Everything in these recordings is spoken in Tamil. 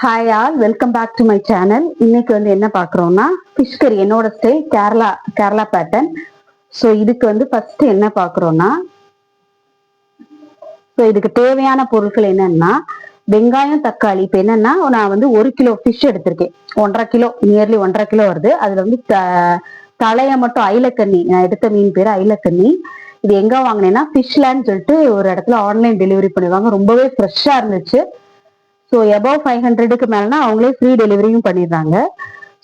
Hi all welcome back to my channel இன்னைக்கு வந்து என்ன பார்க்குறோம்னா ஃபிஷ் கறி என்னோட style Kerala Kerala pattern so இதுக்கு வந்து ஃபர்ஸ்ட் என்ன பார்க்குறோம்னா ஸோ இதுக்கு தேவையான பொருட்கள் என்னன்னா வெங்காயம் தக்காளி. இப்போ என்னன்னா நான் வந்து ஒரு கிலோ ஃபிஷ் எடுத்திருக்கேன். ஒன்றரை கிலோ நியர்லி ஒன்றரை கிலோ வருது. அதில் வந்து த- தலையை மட்டும் ஐலக்கண்ணி நான் எடுத்த மீன் பேர் ஐலக்கண்ணி. இது எங்க வாங்கினேன்னா ஃபிஷ்லேண்ட் சொல்லிட்டு ஒரு இடத்துல ஆன்லைன் டெலிவரி பண்ணுவாங்க ரொம்பவே ஃப்ரெஷ்ஷாக இருந்துச்சு. ஸோ எபவ் ஃபைவ் ஹண்ட்ரடுக்கு மேலனா அவங்களே ஃப்ரீ டெலிவரியும் பண்ணிடுறாங்க.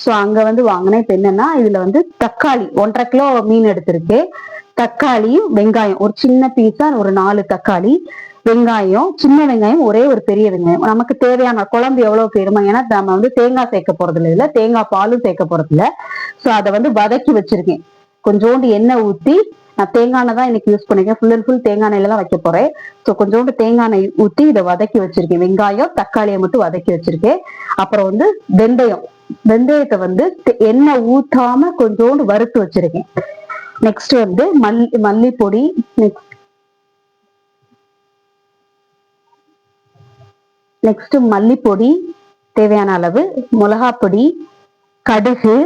ஸோ அங்க வந்து வாங்கினேன் இப்போ என்னன்னா இதுல வந்து தக்காளி ஒன்றரை கிலோ மீன் எடுத்திருக்கு. தக்காளியும் வெங்காயம் ஒரு சின்ன பீஸா ஒரு நாலு தக்காளி வெங்காயம் சின்ன வெங்காயம் ஒரே ஒரு பெரிய வெங்காயம். நமக்கு தேவையான குழம்பு எவ்வளவு பேருமா ஏன்னா நம்ம வந்து தேங்காய் சேர்க்க போறது இல்லை தேங்காய் பாலும் சேர்க்க போறது இல்லை ஸோ அதை வந்து வதக்கி வச்சிருக்கேன். கொஞ்சோண்டு எண்ணெய் ஊத்தி நான் தேங்காய் எண்ணெய் தான் இன்னைக்கு யூஸ் பண்ணிருக்கேன். ஃபுல் அண்ட் ஃபுல் தேங்காய் எண்ணெயில தான் வைக்க போறேன். ஸோ கொஞ்சோண்டு தேங்காய் எண்ணெய் ஊற்றி இதை வதக்கி வச்சிருக்கேன். வெங்காயம் தக்காளியை மட்டும் வதக்கி வச்சிருக்கேன். அப்புறம் வந்து வெந்தயம். வெந்தயத்தை வந்து எண்ணெய் ஊத்தாம கொஞ்சோண்டு வறுத்து வச்சிருக்கேன். நெக்ஸ்ட் வந்து மல்லி மல்லிப்பொடி நெக்ஸ்ட் நெக்ஸ்ட் மல்லிப்பொடி தேவையான அளவு மிளகாப்பொடி கடுகு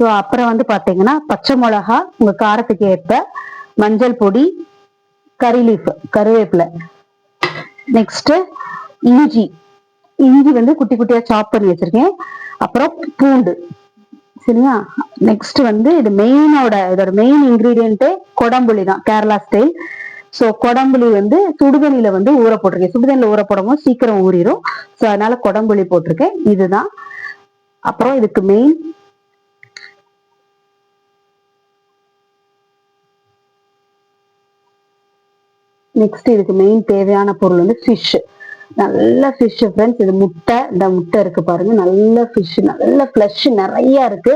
ஸோ அப்புறம் வந்து பாத்தீங்கன்னா பச்சை மிளகா உங்க காரத்துக்கு ஏற்ப மஞ்சள் பொடி கறி லீஃப் கருவேப்பிலை. நெக்ஸ்ட் இஞ்சி. இஞ்சி வந்து குட்டி குட்டியா சாப் பண்ணி வச்சிருக்கேன். அப்புறம் பூண்டு. சரிங்களா நெக்ஸ்ட் வந்து இது மெயினோட இதோட மெயின் இன்க்ரீடியண்ட்டே கொடம்புளி தான் கேரளா ஸ்டைல் ஸோ கொடம்புளி வந்து சுடுதண்ணில வந்து ஊற போட்டிருக்கேன். சுடுதண்ணில ஊற போடும்போது சீக்கிரம் ஊறிடும் ஸோ அதனால கொடம்புளி போட்டிருக்கேன். இதுதான். அப்புறம் இதுக்கு மெயின் நெக்ஸ்ட் இதுக்கு மெயின் தேவையான பொருள் வந்து ஃபிஷ் நல்ல ஃபிஷ் ஃப்ரெண்ட்ஸ் இது முட்டை இந்த முட்டை இருக்கு பாருங்க. நல்ல ஃபிஷ் நல்ல ஃப்ளஷ் நிறைய இருக்கு.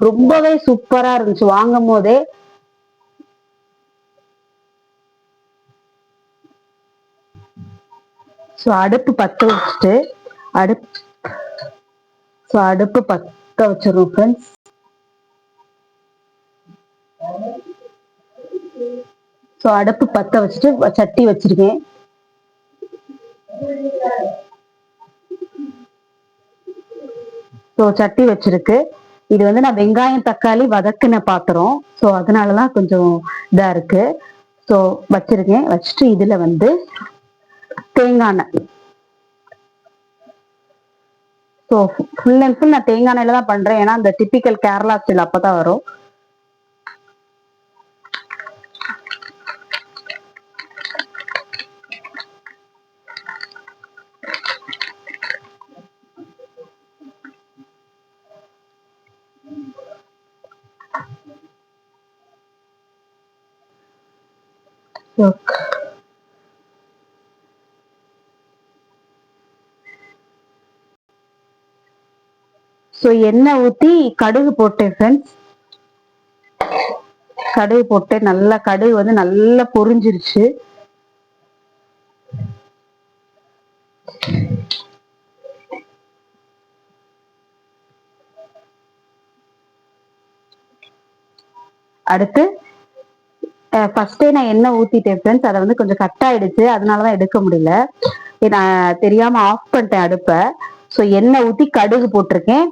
ரொம்பவே சூப்பரா இருந்துச்சு. வாங்கும் போதே ஸோ அடுப்பு பத்த வச்சுட்டு அடுப்பு ஸோ அடுப்பு பத்த வச்சிருவோம் ஃப்ரெண்ட்ஸ் ஸோ அடுப்பு பத்த வச்சுட்டு சட்டி வச்சிருக்கேன். ஸோ சட்டி வச்சிருக்கு. இது வந்து நான் வெங்காயம் தக்காளி வதக்குன பாத்திரம். ஸோ அதனாலதான் கொஞ்சம் இதா இருக்கு. ஸோ வச்சிருக்கேன். வச்சுட்டு இதுல வந்து தேங்காய் எண்ணெய். ஸோ ஃபுல் அண்ட் ஃபுல் நான் தேங்காய் எண்ணெயில் தான் பண்றேன். ஏன்னா அந்த டிப்பிக்கல் கேரளா ஸ்டைல் அப்பதான் வரும். Look. ஸோ எண்ணெய் ஊத்தி கடுகு போட்டேன் ஃப்ரெண்ட்ஸ் கடுகு போட்டு நல்லா கடுகு வந்து நல்லா பொரிஞ்சிருச்சு அடுத்து ஃபர்ஸ்டே நான் எண்ணெய் ஊத்திட்டேன் ஃப்ரெண்ட்ஸ் அதை வந்து கொஞ்சம் கட் ஆயிடுச்சு. அதனாலதான் எடுக்க முடியல. நான் தெரியாம ஆஃப் பண்ணிட்டேன் அடுப்பை. ஸோ எண்ணெய் ஊத்தி கடுகு போட்டிருக்கேன்.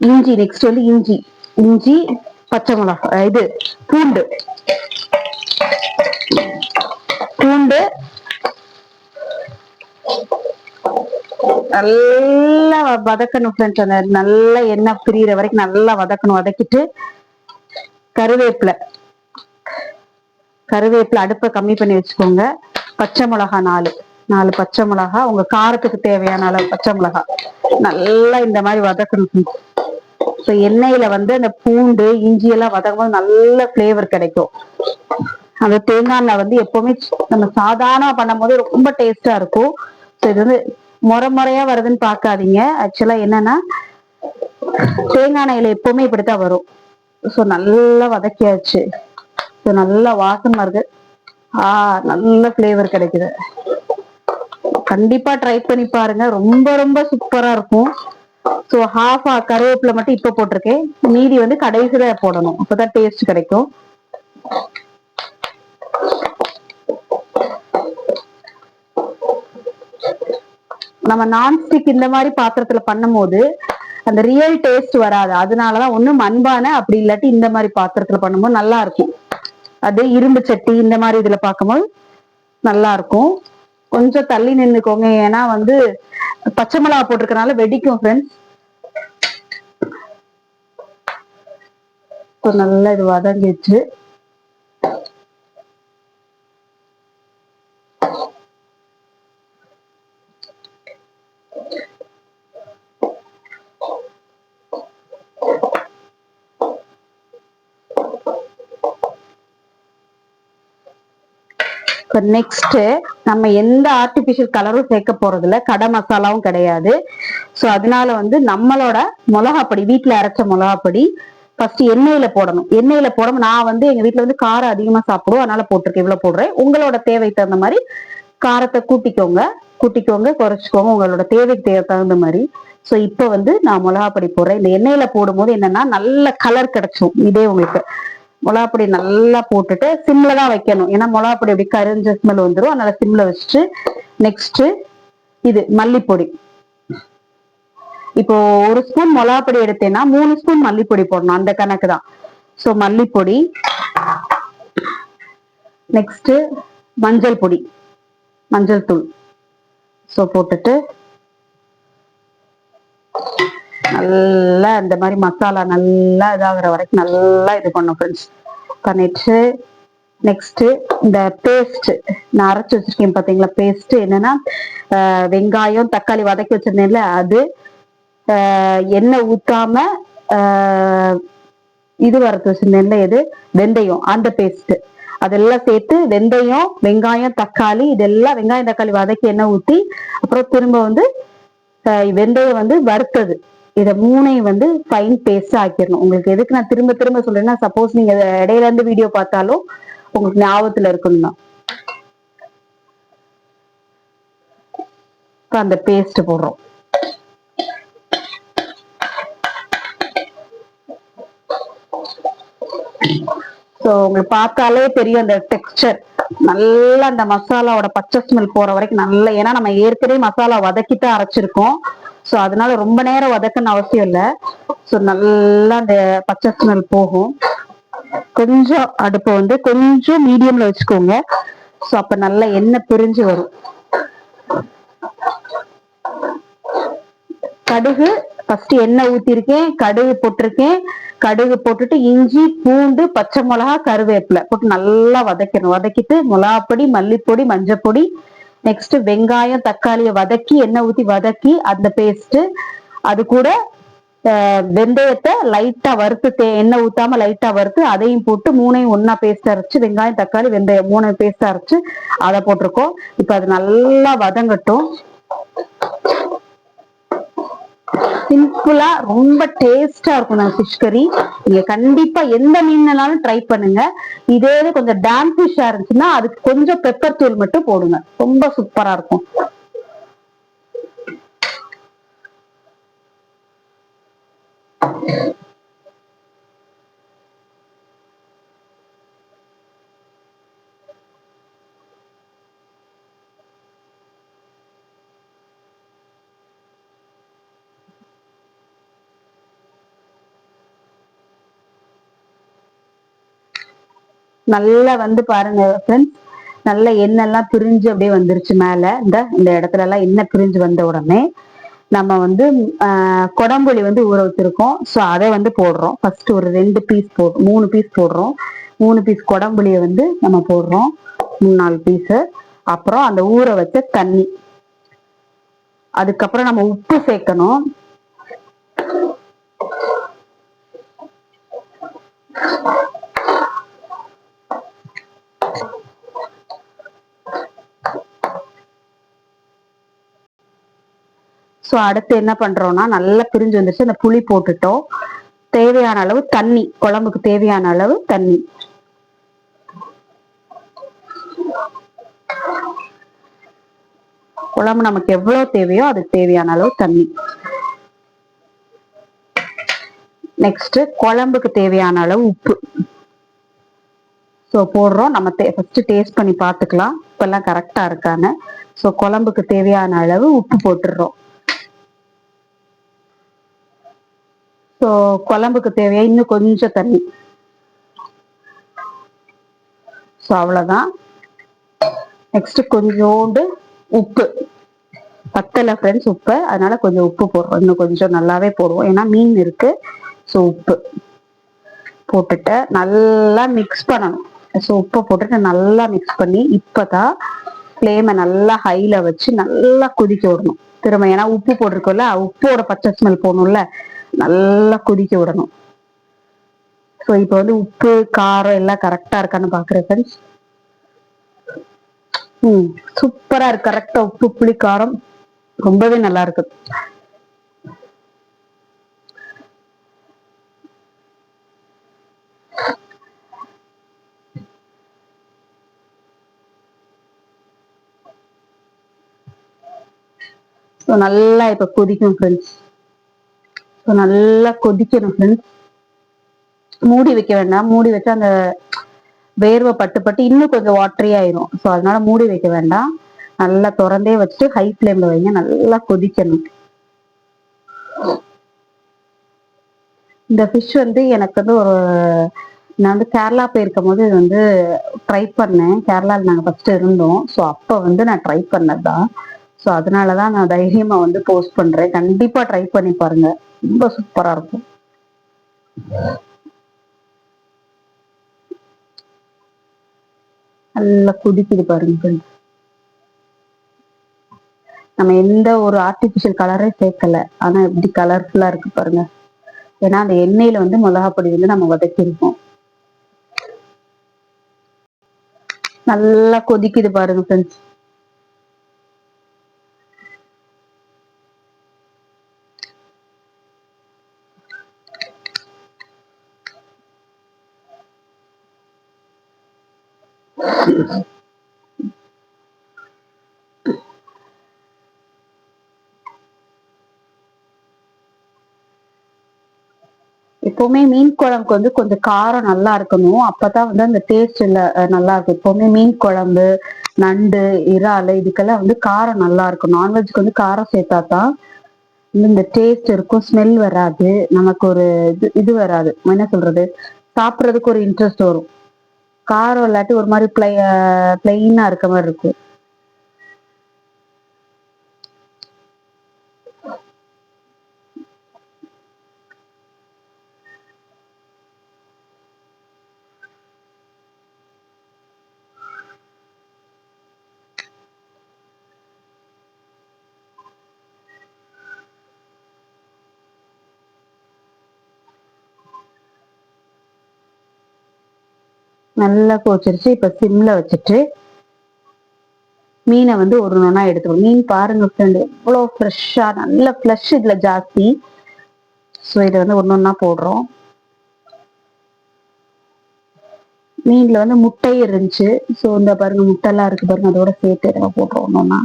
இஞ்சி நெக்ஸ்ட் வந்து இஞ்சி. இஞ்சி பச்சை மிளகா. இது பூண்டு. பூண்டு. நல்லா வதக்கணும் ஃப்ரெண்ட்ஸ் அந்த நல்லா எண்ணெய் பிரியிற வரைக்கும் நல்லா வதக்கணும். வதக்கிட்டு கருவேப்பிலை. கருவேப்பிலை அடுப்பை கம்மி பண்ணி வச்சுக்கோங்க. பச்சை மிளகா நாலு. நாலு பச்சை மிளகா. உங்க காரத்துக்கு தேவையான அளவு பச்சை மிளகா. நல்லா இந்த மாதிரி வதக்கணும். ஸோ எண்ணெயில வந்து அந்த பூண்டு இஞ்சி எல்லாம் வதக்கும் போது நல்ல ஃப்ளேவர் கிடைக்கும். அந்த தேங்காய் எண்ணெய் வந்து எப்பவுமே நம்ம சாதாரண பண்ணும்போது ரொம்ப டேஸ்டா இருக்கும். ஸோ இது வந்து முறை முறையா வருதுன்னு பார்க்காதீங்க. ஆக்சுவலா என்னன்னா தேங்காய் எண்ணெயில எப்பவுமே இப்படித்தான் வரும். ஸோ நல்லா வதக்கியாச்சு. ஸோ நல்லா வாசமா இருக்கு. ஆ நல்ல ஃப்ளேவர் கிடைக்குது. கண்டிப்பா ட்ரை பண்ணி பாருங்க. ரொம்ப ரொம்ப சூப்பரா இருக்கும். ஸோ ஹாஃப் கருவேப்பிலை மட்டும் இப்ப போட்டிருக்கேன். மீதி வந்து கடைசியில போடணும். அப்பதான் டேஸ்ட் கிடைக்கும். நம்ம நான்ஸ்டிக் இந்த மாதிரி பாத்திரத்துல பண்ணும்போது அந்த ரியல் டேஸ்ட் வராது. அதனாலதான் ஒண்ணு மண்பானை அப்படி இல்லாட்டி இந்த மாதிரி பாத்திரத்துல பண்ணும்போது நல்லா இருக்கும். அது இரும்பு சட்டி இந்த மாதிரி இதுல பார்க்கும்போது நல்லா இருக்கும். கொஞ்சம் தள்ளி நின்னுக்கோங்க. ஏன்னா வந்து பச்சை மிளகா போட்டிருக்கனால வெடிக்கும் ஃப்ரெண்ட்ஸ் இப்போ நல்லா இது வதங்கிச்சு இப்போ நெக்ஸ்ட் நம்ம எந்த ஆர்டிபிஷியல் கலரும் சேர்க்க போறது கடை மசாலாவும் கிடையாது. ஸோ அதனால வந்து நம்மளோட மிளகாப்பொடி வீட்டில் அரைச்ச மிளகாப்பொடி ஃபர்ஸ்ட் எண்ணெயில போடணும். எண்ணெயில போடாம நான் வந்து எங்க வீட்டில் வந்து காரம் அதிகமாக சாப்பிடுவோம். அதனால போட்டிருக்கேன் இவ்வளோ போடுறேன். உங்களோட தேவைக்கு தகுந்த மாதிரி காரத்தை கூட்டிக்கோங்க. கூட்டிக்கோங்க குறைச்சிக்கோங்க. உங்களோட தேவைக்கு தேவை தகுந்த மாதிரி. ஸோ இப்போ வந்து நான் மிளகாப்பொடி போடுறேன். இந்த எண்ணெயில போடும்போது என்னன்னா நல்ல கலர் கிடைச்சும் இதே உங்களுக்கு. மிளகாப்பொடி நல்லா போட்டுட்டு சிம்ல தான் வைக்கணும். ஏன்னா மிளகாப்பொடி அப்படி கரிஞ்ச ஸ்மெல் வந்துடும் அதனால சிம்ல வச்சுட்டு நெக்ஸ்ட் இது மல்லிப்பொடி. இப்போ ஒரு ஸ்பூன் மிளகாப்பொடி எடுத்தேன்னா மூணு ஸ்பூன் மல்லிப்பொடி போடணும். அந்த கணக்கு தான். ஸோ மல்லிப்பொடி நெக்ஸ்ட் மஞ்சள் பொடி மஞ்சள் தூள். ஸோ போட்டுட்டு நல்லா இந்த மாதிரி மசாலா நல்லா இதாகிற வரைக்கும் நல்லா இது பண்ணும் ஃப்ரெண்ட்ஸ் பண்ணிட்டு நெக்ஸ்ட் இந்த பேஸ்ட் நான் அரைச்சி வச்சிருக்கேன் பார்த்தீங்களா பேஸ்ட் என்னன்னா ஆஹ் வெங்காயம் தக்காளி வதக்கி வச்சிருந்தேன்ல அது ஆஹ் எண்ணெய் ஊற்றாம ஆஹ் இது வறுத்து வச்சிருந்தேன்ல எது? வெந்தயம் அந்த பேஸ்ட் அதெல்லாம் சேர்த்து வெந்தயம் வெங்காயம் தக்காளி இதெல்லாம் வெங்காயம் தக்காளி வதக்கி எண்ணெய் ஊற்றி அப்புறம் திரும்ப வந்து ஆஹ் வெந்தயம் வந்து வறுத்தது. இத மூணையும் வந்து ஃபைன் பேஸ்ட் ஆக்கிடணும். உங்களுக்கு எதுக்கு நான் திரும்ப திரும்ப சொல்றேன்னா சப்போஸ் நீங்க இடையில இருந்து வீடியோ பார்த்தாலும் உங்களுக்கு ஞாபகத்துல இருக்கணும் தான் அந்த பேஸ்ட் போடுறோம். ஸோ உங்களுக்கு பார்த்தாலே தெரியும் அந்த டெக்ஸ்டர் நல்லா அந்த மசாலாவோட பச்சை ஸ்மெல் போற வரைக்கும் நல்லா ஏன்னா நம்ம ஏற்கனவே மசாலா வதக்கிட்டு அரைச்சிருக்கோம். ஸோ அதனால ரொம்ப நேரம் வதக்கன்னு அவசியம் இல்லை. ஸோ நல்லா அந்த பச்சை ஸ்மெல் போகும். கொஞ்சம் அடுப்பை வந்து கொஞ்சம் மீடியம்ல வச்சுக்கோங்க. ஸோ அப்ப நல்லா எண்ணெய் பிரிஞ்சு வரும். கடுகு ஃபர்ஸ்ட் எண்ணெய் ஊத்திருக்கேன் கடுகு போட்டிருக்கேன். கடுகு போட்டுட்டு இஞ்சி பூண்டு பச்சை மிளகா கருவேப்பிலை போட்டு நல்லா வதக்கணும். வதக்கிட்டு மிளகாப்பொடி மல்லிப்பொடி மஞ்சப்பொடி நெக்ஸ்ட் வெங்காயம் தக்காளியை வதக்கி எண்ணெய் ஊத்தி வதக்கி அந்த பேஸ்ட் அது கூட வெந்தயத்தை லைட்டா வறுத்து தே- எண்ணெய் ஊத்தாம லைட்டா வறுத்து அதையும் போட்டு மூணையும் ஒன்னா பேஸ்ட் அரைச்சு வெங்காயம் தக்காளி வெந்தயம் மூணு பேஸ்ட் அரைச்சு அதை போட்டிருக்கோம். இப்ப அது நல்லா வதங்கட்டும். சிம்பிளா ரொம்ப டேஸ்டா இருக்கும் நான் ஃபிஷ் கறி நீங்க கண்டிப்பா எந்த மீன்னாலும் ட்ரை பண்ணுங்க. இதே இது கொஞ்சம் டேம் இருந்துச்சுன்னா அதுக்கு கொஞ்சம் பெப்பர் தூள் மட்டும் போடுங்க. ரொம்ப சூப்பரா இருக்கும். நல்லா வந்து பாருங்க ஃப்ரெண்ட்ஸ் நல்ல எண்ணெய்லாம் பிரிஞ்சு அப்படியே வந்துருச்சு மேல. இந்த இந்த இடத்துல எல்லாம் எண்ணெய் பிரிஞ்சு வந்த உடனே நம்ம வந்து ஆஹ், கொடம்புளி வந்து ஊற வச்சிருக்கோம். ஸோ அதை வந்து போடுறோம். ஃபர்ஸ்ட் ஒரு ரெண்டு பீஸ் போ மூணு பீஸ் போடுறோம். மூணு பீஸ் கொடம்புளியை வந்து நம்ம போடுறோம். மூணு நாலு பீஸு அப்புறம் அந்த ஊற வச்ச தண்ணி. அதுக்கப்புறம் நம்ம உப்பு சேர்க்கணும். ஸோ அடுத்து என்ன பண்றோம்னா நல்லா பிரிஞ்சு வந்துருச்சு. அந்த புளி போட்டுட்டோம். தேவையான அளவு தண்ணி குழம்புக்கு தேவையான அளவு தண்ணி. குழம்பு நமக்கு எவ்வளவு தேவையோ அதுக்கு தேவையான அளவு தண்ணி. நெக்ஸ்ட் குழம்புக்கு தேவையான அளவு உப்பு. ஸோ போடுறோம். நம்ம ஃபர்ஸ்ட் டேஸ்ட் பண்ணி பார்த்துக்கலாம். இப்பெல்லாம் கரெக்டாக இருக்கான்னு. ஸோ குழம்புக்கு தேவையான அளவு உப்பு போட்டுடுறோம். ஸோ குழம்புக்கு தேவையா? இன்னும் கொஞ்சம் தண்ணி. ஸோ அவ்வளோதான் நெக்ஸ்ட் கொஞ்சோண்டு உப்பு. பத்தலை ஃப்ரெண்ட்ஸ் உப்பு. அதனால கொஞ்சம் உப்பு போடுறோம். இன்னும் கொஞ்சம் நல்லாவே போடுவோம். ஏன்னா மீன் இருக்கு. ஸோ உப்பு போட்டுட்டு நல்லா மிக்ஸ் பண்ணணும். ஸோ உப்பை போட்டுட்டு நல்லா மிக்ஸ் பண்ணி இப்போதான் ஃப்ளேமை நல்லா ஹையில் வச்சு நல்லா கொதிக்க விடணும். திரும்ப ஏன்னா உப்பு போட்டிருக்கோம்ல உப்போட பச்சை ஸ்மெல் போகணும்ல. நல்லா கொதிக்க விடணும். ஸோ இப்போ வந்து உப்பு காரம் எல்லாம் கரெக்டா இருக்கான்னு பாக்குறேன் ஃப்ரெண்ட்ஸ் ம் சூப்பரா இருக்கு. கரெக்டா உப்பு புளி காரம். ரொம்பவே நல்லா இருக்கு. ஸோ நல்லா இப்போ கொதிக்கும் ஃப்ரெண்ட்ஸ் ஸோ நல்லா கொதிக்கணும் ஃப்ரெண்ட்ஸ் மூடி வைக்க வேண்டாம். மூடி வச்சா அந்த வேர்வை பட்டு பட்டு இன்னும் கொஞ்சம் வாட்டரி ஆயிரும். ஸோ அதனால மூடி வைக்க வேண்டாம். நல்லா திறந்தே வச்சுட்டு ஹை ஃப்ளேம்ல வைங்க. நல்லா கொதிக்கணும். இந்த ஃபிஷ் வந்து எனக்கு வந்து ஒரு நான் வந்து கேரளா போயிருக்கும் போது இது வந்து ட்ரை பண்ணேன். கேரளாவில் நாங்கள் ஃபர்ஸ்ட் இருந்தோம். ஸோ அப்போ வந்து நான் ட்ரை பண்ணது தான் ஸோ அதனால தான் நான் தைரியமா வந்து போஸ்ட் பண்றேன். கண்டிப்பா ட்ரை பண்ணி பாருங்க. ரொம்ப சூப்பரா இருக்கும். நல்லா கொதிக்குது பாருங்க நம்ம எந்த ஒரு ஆர்டிபிஷியல் கலரே சேர்க்கல ஆனா எப்படி கலர்ஃபுல்லா இருக்கு பாருங்க. ஏன்னா அந்த எண்ணெயில வந்து மிளகாப்பொடி வந்து நம்ம வதக்கியிருக்கோம் நல்லா கொதிக்குது பாருங்க ஃப்ரெண்ட்ஸ் எப்பவுமே மீன் குழம்புக்கு வந்து கொஞ்சம் காரம் நல்லா இருக்கணும். அப்பதான் வந்து அந்த டேஸ்ட் நல்லா இருக்கும். எப்பவுமே மீன் குழம்பு நண்டு இறால் இதுக்கெல்லாம் வந்து காரம் நல்லா இருக்கும் நான்வெஜ்க்கு வந்து காரம் சேர்த்தா தான் இந்த டேஸ்ட் இருக்கும். ஸ்மெல் வராது. நமக்கு ஒரு இது இது வராது. என்ன சொல்றது? சாப்பிட்றதுக்கு ஒரு இன்ட்ரெஸ்ட் வரும். காரம் இல்லாட்டி ஒரு மாதிரி பிளை பிளெயினா இருக்க மாதிரி இருக்கும். நல்லா கோச்சிருச்சு. இப்ப சிம்ல வச்சுட்டு மீனை வந்து ஒரு நொண்ணா எடுத்துக்கணும். மீன் பாருங்க ஃப்ரெண்டு இவ்வளோ ஃப்ரெஷ்ஷாக நல்ல ஃப்ளஷ் இதுல ஜாஸ்தி. ஸோ இதை வந்து ஒன்று ஒன்றா போடுறோம். மீன்ல வந்து முட்டை இருந்துச்சு. ஸோ இந்த பாருங்க முட்டைலாம் இருக்கு பாருங்க அதோட சேர்த்து நம்ம போடுறோம் ஒன்று ஒன்றா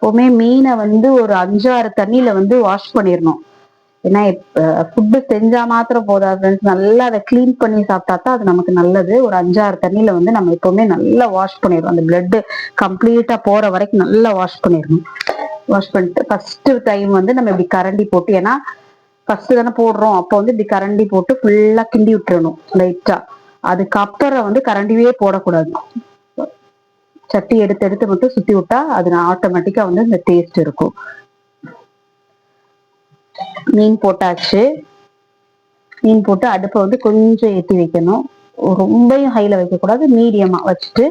எப்பவுமே மீனை வந்து ஒரு அஞ்சாறு தண்ணியில வந்து வாஷ் பண்ணிடணும். ஏன்னா ஃபுட்டு செஞ்சா மாத்திரம் போதாது ஃப்ரெண்ட்ஸ் நல்லா அதை கிளீன் பண்ணி சாப்பிட்டா தான் அது நமக்கு நல்லது. ஒரு அஞ்சாறு தண்ணியில வந்து நம்ம எப்பவுமே நல்லா வாஷ் பண்ணிடணும். அந்த பிளட் கம்ப்ளீட்டா போற வரைக்கும் நல்லா வாஷ் பண்ணிடணும். வாஷ் பண்ணிட்டு ஃபர்ஸ்ட் டைம் வந்து நம்ம இப்படி கரண்டி போட்டு ஏன்னா ஃபர்ஸ்ட் தானே போடுறோம். அப்போ வந்து இப்படி கரண்டி போட்டு ஃபுல்லா கிண்டி விட்டுறணும் லைட்டா அதுக்கப்புறம் வந்து கரண்டியே போடக்கூடாது. சட்டி எடுத்து எடுத்து மட்டும் சுத்தி விட்டா அது ஆட்டோமேட்டிக்கா வந்து இந்த டேஸ்ட் இருக்கும். மீன் போட்டாச்சு. மீன் போட்டு அடுப்பை வந்து கொஞ்சம் ஏற்றி வைக்கணும். ரொம்பையும் ஹைல வைக்க கூடாது மீடியமா வச்சுட்டு.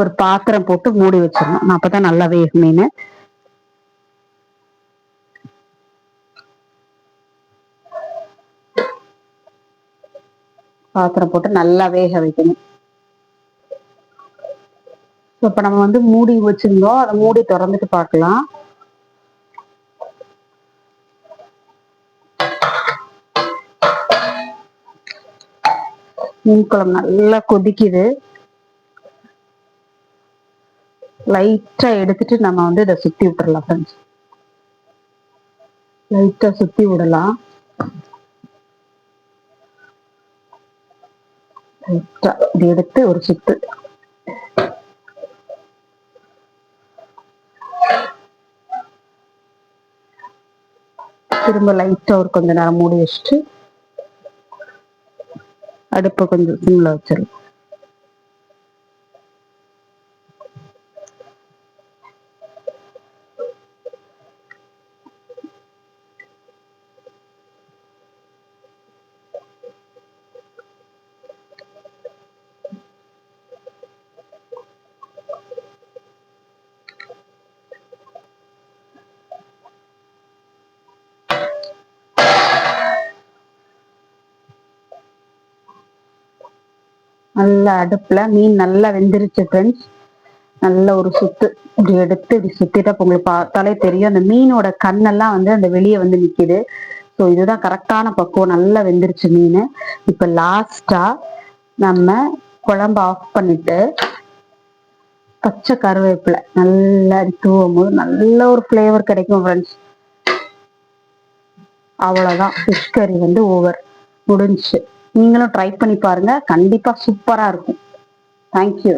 ஒரு பாத்திரம் போட்டு மூடி வச்சிடணும். அப்பதான் நல்லா வேகும் மீன் பாத்திரம் போட்டு நல்லா வேக வைக்கணும். இப்போ நம்ம வந்து மூடி வச்சிருந்தோம். அதை மூடி திறந்துட்டு பார்க்கலாம். மீன் குழம்பு நல்லா கொதிக்குது. லைட்டா எடுத்துட்டு நம்ம வந்து இதை சுத்தி விட்டுறலாம் ஃப்ரெண்ட்ஸ் லைட்டா சுத்தி விடலாம். இது எடுத்து ஒரு சுத்து. திரும்ப லைட்டா ஒரு கொஞ்ச நேரம் மூடி வச்சுட்டு அடுப்பை கொஞ்சம் சிம்ல வச்சிருக்கோம் நல்லா அடுப்புல மீன் நல்லா வெந்துருச்சு ஃப்ரெண்ட்ஸ் நல்ல ஒரு சுத்து. இப்படி எடுத்து இப்படி சுத்திட்டா உங்களுக்கு பார்த்தாலே தெரியும். அந்த மீனோட கண்ணெல்லாம் வந்து அந்த வெளியே வந்து நிக்குது. ஸோ இதுதான் கரெக்டான பக்குவம். நல்லா வெந்துருச்சு மீன். இப்ப லாஸ்டா நம்ம குழம்பு ஆஃப் பண்ணிட்டு பச்சை கருவேப்பிலை நல்லா தூவும் போது நல்ல ஒரு ஃப்ளேவர் கிடைக்கும் ஃப்ரெண்ட்ஸ் அவ்வளவுதான். ஃபிஷ் கறி வந்து ஓவர் முடிஞ்சுச்சு. நீங்களும் ட்ரை பண்ணி பாருங்க. கண்டிப்பா சூப்பரா இருக்கும். தேங்க்யூ